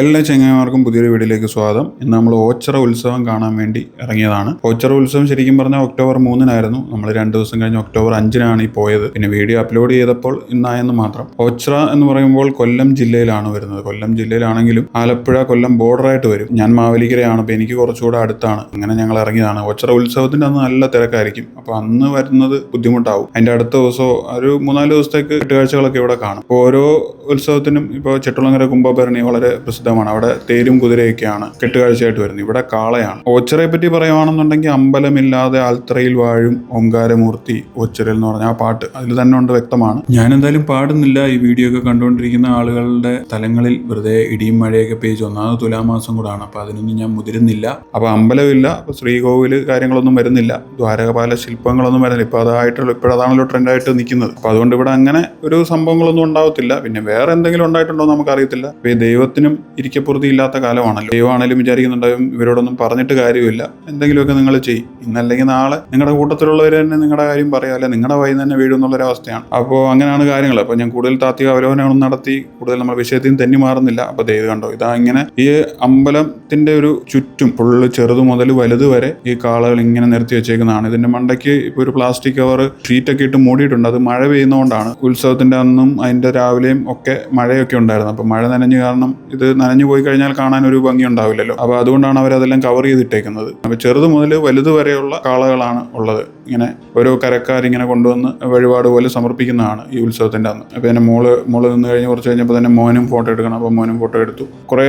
എല്ലാ ചെങ്ങന്മാർക്കും പുതിയൊരു വീഡിയോയിലേക്ക് സ്വാഗതം. ഇന്ന് നമ്മൾ ഓച്ചറ ഉത്സവം കാണാൻ വേണ്ടി ഇറങ്ങിയതാണ്. ഓച്ചറ ഉത്സവം ശരിക്കും പറഞ്ഞാൽ ഒക്ടോബർ മൂന്നിനായിരുന്നു. നമ്മൾ രണ്ട് ദിവസം കഴിഞ്ഞ് ഒക്ടോബർ അഞ്ചിനാണ് ഈ പോയത്. പിന്നെ വീഡിയോ അപ്ലോഡ് ചെയ്തപ്പോൾ ഇന്നായെന്ന് മാത്രം. ഓച്ചറ എന്ന് പറയുമ്പോൾ കൊല്ലം ജില്ലയിലാണ് വരുന്നത്. കൊല്ലം ജില്ലയിലാണെങ്കിലും ആലപ്പുഴ കൊല്ലം ബോർഡറായിട്ട് വരും. ഞാൻ മാവേലിക്കരയാണ്. അപ്പോൾ എനിക്ക് കുറച്ചുകൂടെ അടുത്താണ്. അങ്ങനെ ഞങ്ങൾ ഇറങ്ങിയതാണ്. ഓച്ചറ ഉത്സവത്തിന്റെ അന്ന് നല്ല തിരക്കായിരിക്കും. അപ്പോൾ അന്ന് വരുന്നത് ബുദ്ധിമുട്ടാവും. അതിന്റെ അടുത്ത ദിവസം ഒരു മൂന്നാൽ ദിവസത്തേക്ക് കെട്ടുകാഴ്ചകളൊക്കെ ഇവിടെ കാണും. ഓരോ ഉത്സവത്തിനും ഇപ്പോൾ ചെട്ടുളങ്ങര കുംഭഭരണി വളരെ പ്രസിദ്ധമാണ് അവിടെ തേരും കുതിരയൊക്കെയാണ് കെട്ടുകാഴ്ചയായിട്ട് വരുന്നത്. ഇവിടെ കാളയാണ്. ഓച്ചറയെ പറ്റി പറയുവാണെന്നുണ്ടെങ്കിൽ അമ്പലമില്ലാതെ ആൽത്തറയിൽ വാഴും ഓങ്കാരമൂർത്തി ഓച്ചറയിൽ എന്ന് പറഞ്ഞ ആ പാട്ട് അതിൽ തന്നെ ഉണ്ട് വ്യക്തമാണ്. ഞാൻ എന്തായാലും പാടുന്നില്ല. ഈ വീഡിയോ ഒക്കെ കണ്ടുകൊണ്ടിരിക്കുന്ന ആളുകളുടെ തലങ്ങളിൽ വെറുതെ ഇടിയും മഴയൊക്കെ പേജ് ഒന്നാമത് തുലാമാസം കൂടാണ്. അപ്പൊ അതിനൊന്നും ഞാൻ മുതിരുന്നില്ല. അപ്പൊ അമ്പലമില്ല. അപ്പൊ ശ്രീകോവിൽ കാര്യങ്ങളൊന്നും വരുന്നില്ല. ദ്വാരകപാല ശില്പങ്ങളൊന്നും വരുന്നില്ല. ഇപ്പൊ അതായിട്ടുള്ള ഇപ്പോഴതാണല്ലോ ട്രെൻഡായിട്ട് നിൽക്കുന്നത്. അപ്പൊ അതുകൊണ്ട് ഇവിടെ അങ്ങനെ ഒരു സംഭവങ്ങളൊന്നും ഉണ്ടാവത്തില്ല. പിന്നെ വേറെ എന്തെങ്കിലും ഉണ്ടായിട്ടുണ്ടോ എന്ന് നമുക്ക് അറിയത്തില്ല ഇപ്പൊ ഈ ദൈവത്തിനും ഇരിക്കപ്പുറത്തി ഇല്ലാത്ത കാലമാണല്ലോ. ദൈവമാണേലും വിചാരിക്കുന്നുണ്ടാവും ഇവരോടൊന്നും പറഞ്ഞിട്ട് കാര്യമില്ല. എന്തെങ്കിലുമൊക്കെ നിങ്ങൾ ചെയ്യും. ഇന്നല്ലെങ്കിൽ നാളെ നിങ്ങളുടെ കൂട്ടത്തിലുള്ളവർ തന്നെ നിങ്ങളുടെ കാര്യം പറയാം. അല്ലെ നിങ്ങളുടെ വഴി തന്നെ വീഴും എന്നുള്ളൊരവസ്ഥയാണ്. അപ്പോൾ അങ്ങനെയാണ് കാര്യങ്ങൾ അപ്പോൾ ഞാൻ കൂടുതൽ താത്വിക അവലോകനങ്ങളും നടത്തി കൂടുതൽ നമ്മൾ വിഷയത്തിൽ നിന്ന് തന്നെ മാറുന്നില്ല. അപ്പോൾ ദൈവം കണ്ടോ? ഇതാ ഇങ്ങനെ ഈ അമ്പലത്തിന്റെ ഒരു ചുറ്റും ഫുള്ള് ചെറുതു മുതൽ വലുത് വരെ ഈ കാളകൾ ഇങ്ങനെ നിർത്തി വെച്ചേക്കുന്നതാണ്. ഇതിന്റെ മണ്ടയ്ക്ക് ഇപ്പോൾ ഒരു പ്ലാസ്റ്റിക് കവർ ഷീറ്റൊക്കെ ഇട്ട് മൂടിയിട്ടുണ്ട്. അത് മഴ പെയ്യുന്നതുകൊണ്ടാണ് ഉത്സവത്തിന്റെ അന്നും അതിന്റെ രാവിലെയും ഒക്കെ മഴയൊക്കെ ഉണ്ടായിരുന്നു അപ്പോൾ മഴ നനഞ്ഞു കാരണം ഇത് നനഞ്ഞു പോയി കഴിഞ്ഞാൽ കാണാൻ ഒരു ഭംഗി ഉണ്ടാവില്ലല്ലോ അപ്പോൾ അതുകൊണ്ടാണ് അവരതെല്ലാം കവർ ചെയ്തിട്ടേക്കുന്നത്. അപ്പോൾ ചെറുത് മുതൽ വലുത് വരെയുള്ള കാളകളാണ് ഉള്ളത്. ഇങ്ങനെ ഓരോ കരക്കാരിങ്ങനെ കൊണ്ടുവന്ന് വഴിപാട് പോലെ സമർപ്പിക്കുന്നതാണ് ഈ ഉത്സവത്തിന്റെ അന്ന്. അപ്പോൾ എന്റെ മോൾ മോൾ നിന്ന് കഴിഞ്ഞ് കുറച്ച് കഴിഞ്ഞപ്പോൾ തന്നെ മോനും ഫോട്ടോ എടുക്കണം. അപ്പോൾ മോനും ഫോട്ടോ എടുത്തു. കുറേ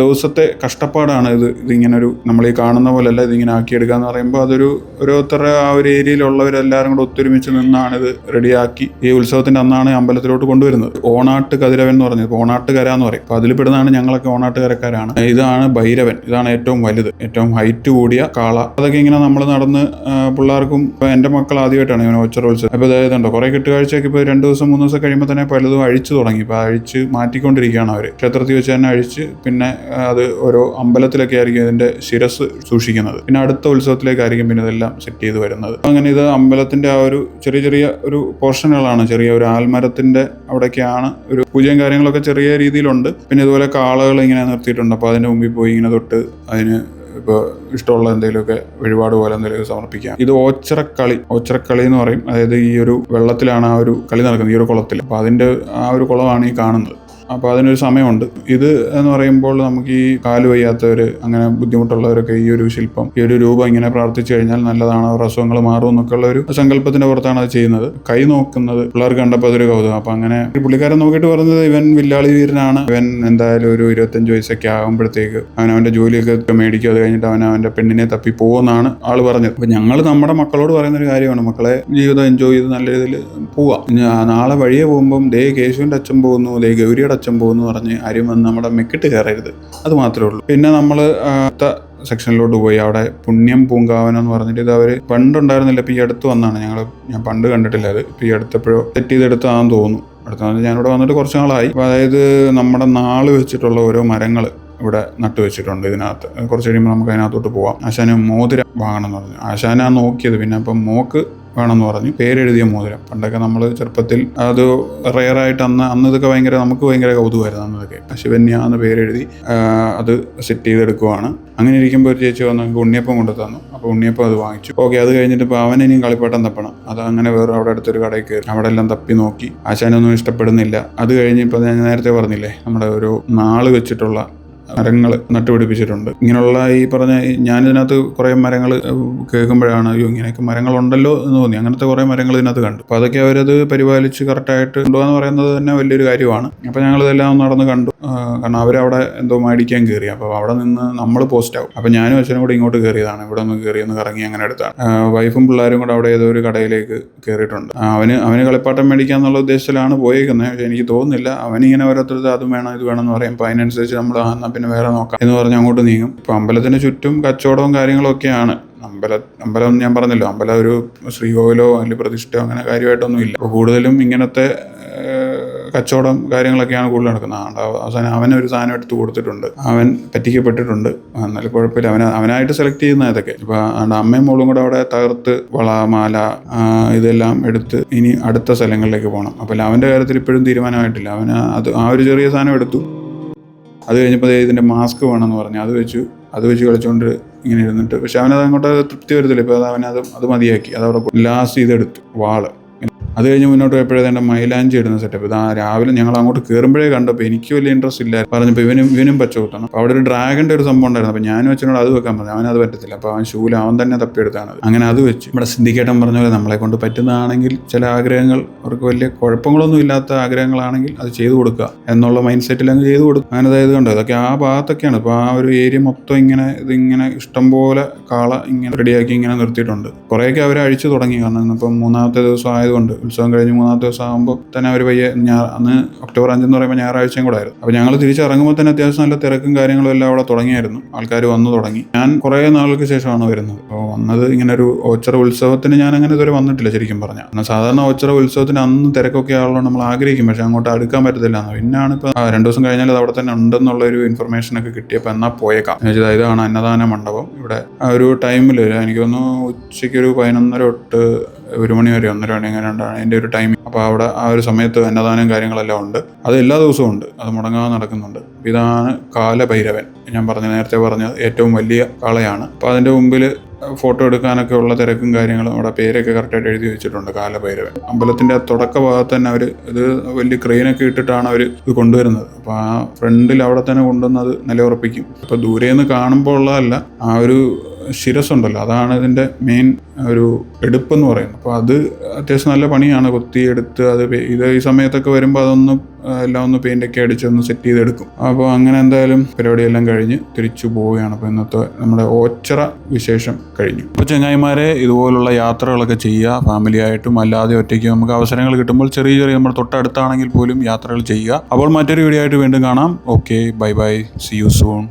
ദിവസത്തെ കഷ്ടപ്പാടാണ് ഇത്. ഇതിങ്ങനെ ഒരു നമ്മൾ ഈ കാണുന്ന പോലെയല്ല ഇതിങ്ങനെ ആക്കിയെടുക്കുക എന്ന് പറയുമ്പോൾ അതൊരു ഓരോരുത്തരുടെ ആ ഒരു ഏരിയയിലുള്ളവരെല്ലാവരും കൂടെ ഒത്തൊരുമിച്ച് നിന്നാണ് ഇത് റെഡിയാക്കി ഈ ഉത്സവത്തിന്റെ അന്നാണ് അമ്പലത്തിലോട്ട് കൊണ്ടുവരുന്നത്. ഓണാട്ട് കതിരവൻ എന്ന് പറഞ്ഞത്. ഓണാട്ടുകര എന്ന് പറയും. അപ്പോൾ അതിൽ പെടുന്നതാണ് ഞങ്ങളൊക്കെ ഓണാട്ടുകരക്കാരാണ്. ഇതാണ് ഭൈരവൻ. ഇതാണ് ഏറ്റവും വലുത് ഏറ്റവും ഹൈറ്റ് കൂടിയ കാള. അതൊക്കെ ഇങ്ങനെ നമ്മൾ നടന്ന് പിള്ളേർക്കും ഇപ്പൊ എന്റെ മക്കൾ ആദ്യമായിട്ടാണ് ഇങ്ങനെ ഒച്ചറ ഉത്സവം അപ്പോൾ അതായത് ഉണ്ടോ കുറെ കെട്ടുകാഴ്ചയൊക്കെ ഇപ്പോൾ രണ്ട് ദിവസം മൂന്ന് ദിവസം കഴിയുമ്പോൾ തന്നെ പലതും അഴിച്ചു തുടങ്ങി. ഇപ്പോൾ അഴിച്ച് മാറ്റിക്കൊണ്ടിരിക്കുകയാണ് അവർ ക്ഷേത്രത്തിൽ വെച്ച് തന്നെ അഴിച്ച് പിന്നെ അത് ഓരോ അമ്പലത്തിലൊക്കെ ആയിരിക്കും ഇതിന്റെ ശിരസ് സൂക്ഷിക്കുന്നത്. പിന്നെ അടുത്ത ഉത്സവത്തിലേക്കായിരിക്കും പിന്നെ ഇതെല്ലാം സെറ്റ് ചെയ്ത് വരുന്നത്. അങ്ങനെ ഇത് അമ്പലത്തിന്റെ ആ ഒരു ചെറിയ ചെറിയ ഒരു പോർഷനുകളാണ്. ചെറിയ ഒരു ആൽമരത്തിന്റെ അവിടെയൊക്കെയാണ് ഒരു പൂജയും കാര്യങ്ങളൊക്കെ ചെറിയ രീതിയിലുണ്ട്. പിന്നെ ഇതുപോലെ കാളകൾ ഇങ്ങനെ നിർത്തിയിട്ടുണ്ട്. അപ്പോൾ അതിന്റെ മുമ്പിൽ പോയി ഇങ്ങനെ തൊട്ട് അതിന് ഇപ്പോൾ ഇഷ്ടമുള്ള എന്തെങ്കിലുമൊക്കെ വഴിപാട് പോലെ എന്തെങ്കിലുമൊക്കെ സമർപ്പിക്കാം. ഇത് ഓച്ചറക്കളി. ഓച്ചറക്കളി എന്ന് പറയും. അതായത് ഈ ഒരു വെള്ളത്തിലാണ് ആ ഒരു കളി നടക്കുന്നത്. ഈ ഒരു കുളത്തിൽ. അപ്പോൾ അതിന്റെ ആ ഒരു കുളമാണ് ഈ കാണുന്നത്. അപ്പോൾ അതിനൊരു സമയമുണ്ട്. ഇത് എന്ന് പറയുമ്പോൾ നമുക്ക് ഈ കാൽ വയ്യാത്തവർ അങ്ങനെ ബുദ്ധിമുട്ടുള്ളവരൊക്കെ ഈ ഒരു ശില്പം ഈ ഒരു രൂപം ഇങ്ങനെ പ്രാർത്ഥിച്ചു കഴിഞ്ഞാൽ നല്ലതാണ്? അവർ അസുഖങ്ങൾ മാറും എന്നൊക്കെ ഉള്ള ഒരു സങ്കല്പത്തിന്റെ പുറത്താണ് അത് ചെയ്യുന്നത്. കൈ നോക്കുന്നത് പിള്ളേർ കണ്ടപ്പോൾ അതൊരു കൗതുകം. അപ്പം അങ്ങനെ പുള്ളിക്കാരൻ നോക്കിയിട്ട് പറഞ്ഞത് ഇവൻ വില്ലാളി വീരനാണ്. ഇവൻ എന്തായാലും ഒരു ഇരുപത്തഞ്ച് വയസ്സൊക്കെ ആകുമ്പോഴത്തേക്ക് അവൻ അവന്റെ ജോലിയൊക്കെ മേടിക്കും. അത് കഴിഞ്ഞിട്ട് അവൻ അവന്റെ പെണ്ണിനെ തപ്പി പോകുമെന്നാണ് ആൾ പറഞ്ഞത്. അപ്പൊ ഞങ്ങൾ നമ്മുടെ മക്കളോട് പറയുന്ന ഒരു കാര്യമാണ്. മക്കളെ ജീവിതം എൻജോയ് ചെയ്ത് നല്ല രീതിയിൽ പോവാം. നാളെ വഴിയെ പോകുമ്പം ദേ കേശുവിന്റെ അച്ഛൻ പോകുന്നു ദേ ഗൗരിയുടെ അച്ഛൻ പോകുന്നു പറഞ്ഞ് ആരും വന്ന് നമ്മുടെ മെക്കിട്ട് കയറരുത്. അത് മാത്രമേ ഉള്ളൂ. പിന്നെ നമ്മൾ അടുത്ത സെക്ഷനിലോട്ട് പോയി. അവിടെ പുണ്യം പൂങ്കാവനം എന്ന് പറഞ്ഞിട്ട് ഇത് അവർ പണ്ടുണ്ടായിരുന്നില്ല. ഇപ്പം ഈ അടുത്ത് വന്നാണ്. ഞങ്ങൾ ഞാൻ പണ്ട് കണ്ടിട്ടില്ല അത്. ഇപ്പം ഈ അടുത്തപ്പോഴോ സെറ്റ് ചെയ്തെടുത്താന്ന് തോന്നുന്നു. അടുത്ത ഞാനിവിടെ വന്നിട്ട് കുറച്ച് നാളായി. അതായത് നമ്മുടെ നാൾ വെച്ചിട്ടുള്ള ഓരോ മരങ്ങൾ ഇവിടെ നട്ടു വെച്ചിട്ടുണ്ട് ഇതിനകത്ത്. കുറച്ച് കഴിയുമ്പോൾ നമുക്ക് അതിനകത്തോട്ട് പോവാം. ആശാന് മോതിരം വാങ്ങണം എന്ന് പറഞ്ഞു. ആശാനാ നോക്കിയത്. പിന്നെ അപ്പം മോക്ക് വേണമെന്ന് പറഞ്ഞു. പേരെഴുതിയ മോതിരം. പണ്ടൊക്കെ നമ്മൾ ചെറുപ്പത്തിൽ അത് റെയറായിട്ട് അന്ന് അന്ന് ഇതൊക്കെ ഭയങ്കര നമുക്ക് ഭയങ്കര കൗതുകമായിരുന്നു അന്നതൊക്കെ. ശിവന്യ എന്ന് പേരെഴുതി അത് സെറ്റ് ചെയ്തെടുക്കുവാണ്. അങ്ങനെ ഇരിക്കുമ്പോൾ ഒരു ചേച്ചി വന്ന് നമുക്ക് ഉണ്ണിയപ്പം കൊണ്ടു തന്നു. അപ്പോൾ ഉണ്ണിയപ്പം അത് വാങ്ങിച്ചു. ഓക്കെ അത് കഴിഞ്ഞിട്ട് ഇപ്പോൾ അവൻ ഇനിയും കളിപ്പാട്ടം തപ്പണം. അത് അങ്ങനെ വേറെ അവിടെ അടുത്തൊരു കടയിൽ കയറി. അവിടെ എല്ലാം തപ്പി നോക്കി. ആശാനൊന്നും ഇഷ്ടപ്പെടുന്നില്ല. അത് കഴിഞ്ഞ് ഇപ്പോൾ ഞാൻ നേരത്തെ പറഞ്ഞില്ലേ നമ്മുടെ ഒരു നാൾ വെച്ചിട്ടുള്ള മരങ്ങൾ നട്ടുപിടിപ്പിച്ചിട്ടുണ്ട്. ഇങ്ങനെയുള്ള ഈ പറഞ്ഞ ഞാനിതിനകത്ത് കുറേ മരങ്ങൾ കേൾക്കുമ്പോഴാണ് അയ്യോ ഇങ്ങനെയൊക്കെ മരങ്ങളുണ്ടല്ലോ എന്ന് തോന്നി. അങ്ങനത്തെ കുറേ മരങ്ങൾ ഇതിനകത്ത് കണ്ടു. അപ്പോൾ അതൊക്കെ അവരത് പരിപാലിച്ച് കറക്റ്റായിട്ട് കൊണ്ടുപോകാന്ന് പറയുന്നത് തന്നെ വലിയൊരു കാര്യമാണ്. അപ്പോൾ ഞങ്ങളിതെല്ലാം നടന്ന് കണ്ടു. കാരണം അവരവിടെ എന്തോ മേടിക്കാൻ കയറി അപ്പോൾ അവിടെ നിന്ന് നമ്മൾ പോസ്റ്റ് ആവും. അപ്പോൾ ഞാനും അച്ഛനും കൂടെ ഇങ്ങോട്ട് കയറിയതാണ് ഇവിടെ ഒന്ന് കയറി ഒന്ന് കറങ്ങി അങ്ങനെ എടുത്താണ്. വൈഫും പിള്ളേരും കൂടെ അവിടെ ഏതോ ഒരു കടയിലേക്ക് കയറിയിട്ടുണ്ട് അവന് അവന് കളിപ്പാട്ടം മേടിക്കുക എന്നുള്ള ഉദ്ദേശത്തിലാണ് പോയേക്കുന്നത്. പക്ഷേ എനിക്ക് തോന്നുന്നില്ല. അവനിങ്ങനെ ഓരോരുത്തർ അത് വേണം ഇത് വേണം എന്ന് പറയും അപ്പോൾ അതിനനുസരിച്ച് നമ്മൾ എന്നാൽ പിന്നെ വേറെ നോക്കാം. എന്ന് പറഞ്ഞ് അങ്ങോട്ട് നീങ്ങും. ഇപ്പോൾ അമ്പലത്തിന് ചുറ്റും കച്ചവടവും കാര്യങ്ങളും ഒക്കെയാണ് അമ്പല അമ്പലം ഞാൻ പറഞ്ഞല്ലോ അമ്പലം ഒരു ശ്രീകോവിലോ അല്ലെങ്കിൽ പ്രതിഷ്ഠയോ അങ്ങനെ കാര്യമായിട്ടൊന്നും ഇല്ല. അപ്പോൾ കൂടുതലും ഇങ്ങനത്തെ കച്ചവടം കാര്യങ്ങളൊക്കെയാണ് കൂടുതൽ നടക്കുന്നത്. അവസാനം അവനൊരു സാധനം എടുത്ത് കൊടുത്തിട്ടുണ്ട്. അവൻ പറ്റിക്കപ്പെട്ടിട്ടുണ്ട്. എന്നാലും കുഴപ്പമില്ല. അവൻ അവനായിട്ട് സെലക്ട് ചെയ്യുന്ന ഇതൊക്കെ. ഇപ്പൊ അമ്മയും മോളും കൂടെ അവിടെ തകർത്ത് വള മാല ഇതെല്ലാം എടുത്ത് ഇനി അടുത്ത സ്ഥലങ്ങളിലേക്ക് പോകണം. അപ്പോൾ അവന്റെ കാര്യത്തിൽ ഇപ്പോഴും തീരുമാനമായിട്ടില്ല. അവന് അത് ആ ഒരു ചെറിയ സാധനം എടുത്തു. അത് കഴിഞ്ഞപ്പോൾ ഇതിന്റെ മാസ്ക് വേണമെന്ന് പറഞ്ഞു. അത് വെച്ചു. അത് വെച്ച് കളിച്ചുകൊണ്ട് ഇങ്ങനെ ഇരുന്നിട്ട്. പക്ഷെ അവനത് അങ്ങോട്ട് തൃപ്തി വരത്തില്ല. ഇപ്പോൾ അത് അവനത് അത് മതിയാക്കി. അത് അവിടെ ലാസ്റ്റ് ചെയ്തെടുത്തു വാൾ. അത് കഴിഞ്ഞ് മുന്നോട്ട് പോയപ്പോഴേ എന്റെ മൈലാഞ്ചി ഇടുന്ന സെറ്റപ്പ് ഇതാ രാവിലെ ഞങ്ങൾ അങ്ങോട്ട് കയറുമ്പോഴേ കണ്ടപ്പോൾ എനിക്ക് വലിയ ഇൻട്രസ്റ്റ് ഇല്ല. പറഞ്ഞപ്പോൾ ഇവനും ഇവനും പച്ച കൂട്ടണം അപ്പോൾ അവിടെ ഒരു ഡ്രാഗന്റെ ഒരു സംഭവം ഉണ്ടായിരുന്നു. അപ്പോൾ ഞാനും അച്ഛനോട് അത് വെക്കാൻ പറഞ്ഞു. അവനത് പറ്റത്തില്ല. അപ്പോൾ അവൻ ശൂല അവൻ തന്നെ തപ്പിയെടുത്താണ്. അങ്ങനെ അത് വെച്ച്. ഇവിടെ സിന്ധിക്കേട്ടൻ പറഞ്ഞ പോലെ നമ്മളെ കൊണ്ട് പറ്റുന്നതാണെങ്കിൽ ചില ആഗ്രഹങ്ങൾ അവർക്ക് വലിയ കുഴപ്പങ്ങളൊന്നും ഇല്ലാത്ത ആഗ്രഹങ്ങളാണെങ്കിൽ അത് ചെയ്തു കൊടുക്കുക എന്നുള്ള മൈൻഡ് സെറ്റിൽ അങ്ങ് ചെയ്തു കൊടുക്കും അങ്ങനെ അതായത് കണ്ടോ അതൊക്കെ ആ ഭാഗത്തൊക്കെയാണ്. ഇപ്പോൾ ആ ഒരു ഏരിയ മൊത്തം ഇങ്ങനെ ഇതിങ്ങനെ ഇഷ്ടംപോലെ കാള ഇങ്ങനെ റെഡിയാക്കി ഇങ്ങനെ നിർത്തിയിട്ടുണ്ട്. കുറേയൊക്കെ അവർ അഴിച്ചു തുടങ്ങി. കാരണം ഇന്നിപ്പം മൂന്നാമത്തെ ദിവസം ആയതുകൊണ്ട് ഉത്സവം കഴിഞ്ഞ് മൂന്നാമത്തെ ദിവസം ആകുമ്പോൾ തന്നെ അവർ പയ്യെ അന്ന് ഒക്ടോബർ അഞ്ചെന്ന് പറയുമ്പോൾ ഞായറാഴ്ചയും കൂടെ ആയിരുന്നു. അപ്പോൾ ഞങ്ങൾ തിരിച്ചിറങ്ങുമ്പോൾ തന്നെ അത്യാവശ്യം നല്ല തിരക്കും കാര്യങ്ങളും എല്ലാം അവിടെ തുടങ്ങിയായിരുന്നു. ആൾക്കാർ വന്നു തുടങ്ങി. ഞാൻ കുറേ നാളുകൾക്ക് ശേഷമാണ് വരുന്നത്. അപ്പോൾ വന്നത് ഇങ്ങനെ ഒരു ഓച്ചറ ഉത്സവത്തിന് ഞാൻ അങ്ങനെ ഇതുവരെ വന്നിട്ടില്ല ശരിക്കും പറഞ്ഞാൽ. എന്നാൽ സാധാരണ ഓച്ചറ ഉത്സവത്തിന് അന്ന് തിരക്കൊക്കെ ആണല്ലോ നമ്മൾ ആഗ്രഹിക്കും. പക്ഷേ അങ്ങോട്ട് അടുക്കാൻ പറ്റത്തില്ല എന്ന്. പിന്നാണ് ഇപ്പോൾ രണ്ട് ദിവസം കഴിഞ്ഞാൽ അത് അവിടെ തന്നെ ഉണ്ടെന്നുള്ള ഒരു ഇൻഫർമേഷൻ ഒക്കെ കിട്ടിയപ്പോൾ എന്നാൽ പോയേക്കാം. ഇതാണ് അന്നദാന മണ്ഡപം. ഇവിടെ ആ ഒരു ടൈമിൽ എനിക്ക് തോന്നുന്നു ഉച്ചയ്ക്ക് ഒരു പതിനൊന്നര തൊട്ട് ഒരു മണി വരെ ഒന്നര മണി അങ്ങനെ ഉണ്ടാണ് അതിന്റെ ഒരു ടൈം അപ്പോൾ അവിടെ ആ ഒരു സമയത്ത് അന്നദാനം കാര്യങ്ങളെല്ലാം ഉണ്ട്. അത് എല്ലാ ദിവസവും ഉണ്ട്. അത് മുടങ്ങാതെ നടക്കുന്നുണ്ട്. ഇതാണ് കാലഭൈരവൻ. ഞാൻ പറഞ്ഞ നേരത്തെ പറഞ്ഞ ഏറ്റവും വലിയ കാളയാണ്. അപ്പോൾ അതിന്റെ മുമ്പിൽ ഫോട്ടോ എടുക്കാനൊക്കെ ഉള്ള തിരക്കും കാര്യങ്ങളും അവിടെ പേരൊക്കെ കറക്റ്റായിട്ട് എഴുതി വെച്ചിട്ടുണ്ട് കാലഭൈരവൻ. അമ്പലത്തിന്റെ തുടക്ക ഭാഗത്ത് തന്നെ അവർ ഇത് വലിയ ക്രെയിനൊക്കെ ഇട്ടിട്ടാണ് അവർ ഇത് കൊണ്ടുവരുന്നത്. അപ്പോൾ ആ ഫ്രണ്ടിൽ അവിടെ തന്നെ കൊണ്ടുവന്നത് നിലയുറപ്പിക്കും. അപ്പോൾ ദൂരെ നിന്ന് കാണുമ്പോൾ ഉള്ളതല്ല. ആ ഒരു ശിരസുണ്ടല്ലോ അതാണ് ഇതിന്റെ മെയിൻ ഒരു എടുപ്പെന്ന് പറയുന്നത്. അപ്പോൾ അത് അത്യാവശ്യം നല്ല പണിയാണ് കൊത്തി എടുത്ത് അത് ഇത് ഈ സമയത്തൊക്കെ വരുമ്പോൾ അതൊന്ന് എല്ലാം ഒന്ന് പെയിന്റൊക്കെ അടിച്ച് ഒന്ന് സെറ്റ് ചെയ്തെടുക്കും. അപ്പോൾ അങ്ങനെ എന്തായാലും പരിപാടിയെല്ലാം കഴിഞ്ഞ് തിരിച്ചു പോവുകയാണ്. അപ്പോൾ ഇന്നത്തെ നമ്മുടെ ഓച്ചറ വിശേഷം കഴിഞ്ഞു. അപ്പോൾ ചങ്ങായിമാരെ ഇതുപോലുള്ള യാത്രകളൊക്കെ ചെയ്യുക ഫാമിലി ആയിട്ടും അല്ലാതെ ഒറ്റയ്ക്ക് നമുക്ക് അവസരങ്ങൾ കിട്ടുമ്പോൾ ചെറിയ ചെറിയ നമ്മുടെ തൊട്ടടുത്താണെങ്കിൽ പോലും യാത്രകൾ ചെയ്യുക. അപ്പോൾ മറ്റൊരു വീഡിയോ ആയിട്ട് വീണ്ടും കാണാം. Okay bye bye see you soon